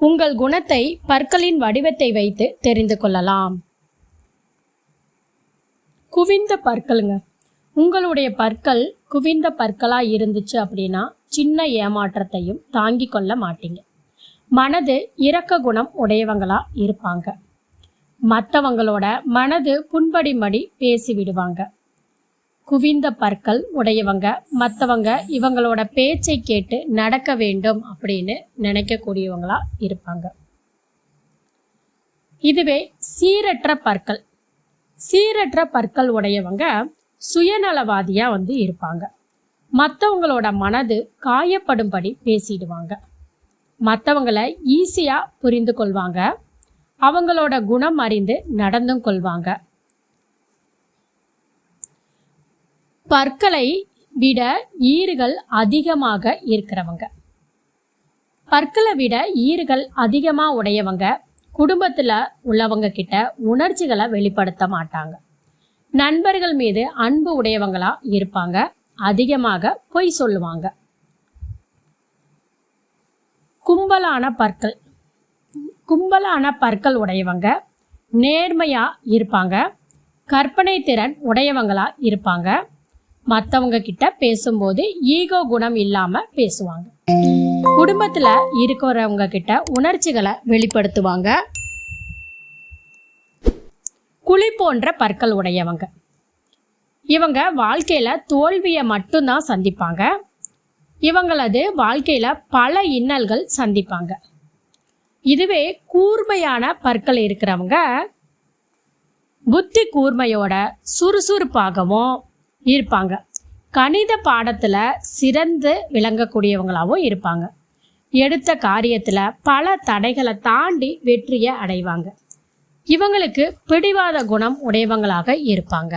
உங்கள் குணத்தை பற்களின் வடிவத்தை வைத்து தெரிந்து கொள்ளலாம். குவிந்த பற்களுங்க. உங்களுடைய பற்கள் குவிந்த பற்களா இருந்துச்சு அப்படின்னா சின்ன ஏமாற்றத்தையும் தாங்கி கொள்ள மாட்டீங்க. மனது இரக்க குணம் உடையவங்களா இருப்பாங்க. மற்றவங்களோட மனது புண்படிமடி பேசி விடுவாங்க. குவிந்த பற்கள் உடையவங்க மற்றவங்க இவங்களோட பேச்சை கேட்டு நடக்க வேண்டும் அப்படின்னு நினைக்கக்கூடியவங்களா இருப்பாங்க. இதுவே சீரற்ற பற்கள். சீரற்ற பற்கள் உடையவங்க சுயநலவாதியா வந்து இருப்பாங்க. மற்றவங்களோட மனது காயப்படும்படி பேசிடுவாங்க. மற்றவங்களை ஈஸியாக புரிந்து கொள்வாங்க. அவங்களோட குணம் அறிந்து நடந்தும் கொள்வாங்க. பற்களை விட ஈறுகள் அதிகமாக இருக்கிறவங்க. பற்களை விட ஈறுகள் அதிகமாக உடையவங்க குடும்பத்தில் உள்ளவங்க கிட்ட உணர்ச்சிகளை வெளிப்படுத்த மாட்டாங்க. நண்பர்கள் மீது அன்பு உடையவங்களா இருப்பாங்க. அதிகமாக பொய் சொல்லுவாங்க. கும்பலான பற்கள். கும்பலான பற்கள் உடையவங்க நேர்மையா இருப்பாங்க. கற்பனை திறன் உடையவங்களா இருப்பாங்க. மற்றவங்க கிட்ட பேசும்போது ஈகோ குணம் இல்லாம பேசுவாங்க. குடும்பத்துல இருக்கிறவங்க கிட்ட உணர்ச்சிகளை வெளிப்படுத்துவாங்க. குழி போன்ற பற்கள் உடையவங்க. இவங்க வாழ்க்கையில தோல்வியை மட்டும்தான் சந்திப்பாங்க. இவங்களது வாழ்க்கையில பல இன்னல்கள் சந்திப்பாங்க. இதுவே கூர்மையான பற்கள் இருக்கிறவங்க புத்தி கூர்மையோட சுறுசுறுப்பாகவும் இருப்பாங்க. கணித பாடத்தில் சிறந்து விளங்கக்கூடியவங்களாகவும் இருப்பாங்க. எடுத்த காரியத்தில் பல தடைகளை தாண்டி வெற்றியை அடைவாங்க. இவங்களுக்கு பிடிவாத குணம் உடையவங்களாக இருப்பாங்க.